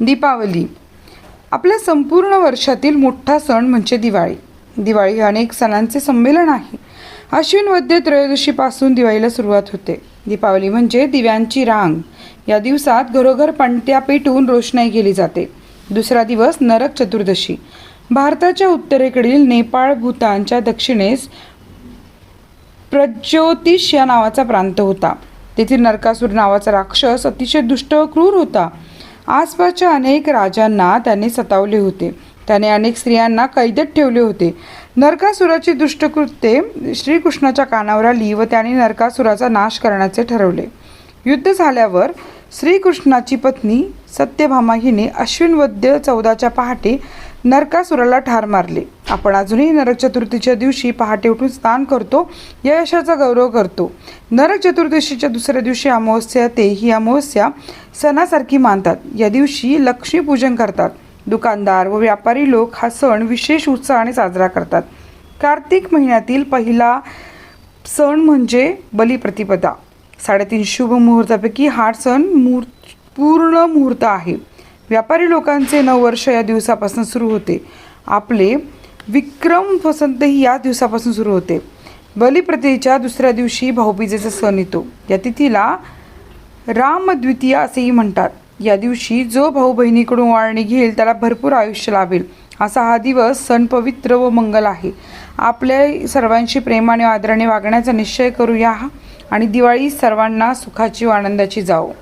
दीपावली. आपल्या संपूर्ण वर्षातील मोठा सण म्हणजे दिवाळी. दिवाळी हे अनेक सणांचे संमेलन आहे. अश्विन वद्य त्रयोदशीपासून दिवाळीला सुरुवात होते. दीपावली म्हणजे दिव्यांची रांग. या दिवसात घरोघर पणत्या पेटून रोषणाई केली जाते. दुसरा दिवस नरक चतुर्दशी. भारताच्या उत्तरेकडील नेपाळ भूतानच्या दक्षिणेस प्रज्योतिष या नावाचा प्रांत होता. तेथील नरकासूर नावाचा राक्षस अतिशय दुष्ट व क्रूर होता. आसपासच्या अनेक राजांना त्याने सतावले होते. त्याने अनेक स्त्रियांना कैदेत ठेवले होते. नरकासुराची दुष्टकृत्ये श्रीकृष्णाच्या कानावर आली व त्याने नरकासुराचा नाश करण्याचे ठरवले. युद्ध झाल्यावर श्रीकृष्णाची पत्नी सत्यभामा हिने अश्विनवद्य चौदाच्या पहाटे नरकासुराला ठार मारले. आपण अजूनही नरक चतुर्थीच्या दिवशी पहाटे उठून स्नान करतो या यशाचा गौरव करतो. नरक चतुर्दशीच्या दुसऱ्या दिवशी अमावस्या ते ही अमावस्या सणासारखी मानतात. या दिवशी लक्ष्मीपूजन करतात. दुकानदार व व्यापारी लोक हा सण विशेष उत्साहाने साजरा करतात. कार्तिक महिन्यातील पहिला सण म्हणजे बलिप्रतिपदा. साडेतीन शुभ मुहूर्तापैकी हा सण मुहूर् पूर्ण मुहूर्त आहे. व्यापारी लोकांचे नववर्ष या दिवसापासून सुरू होते. आपले विक्रम वसंतही या दिवसापासून सुरू होते. बलिप्रतिच्या दुसऱ्या दिवशी भाऊबीजेचा सण येतो. या तिथीला रामद्वितीय असेही म्हणतात. या दिवशी जो भाऊ बहिणीकडून वाळणी घेईल त्याला भरपूर आयुष्य लाभेल. असा हा दिवस सण पवित्र व मंगल आहे. आपल्या सर्वांशी प्रेमाने आदराने वागण्याचा निश्चय करूया आणि दिवाळी सर्वांना सुखाची व आनंदाची जावो.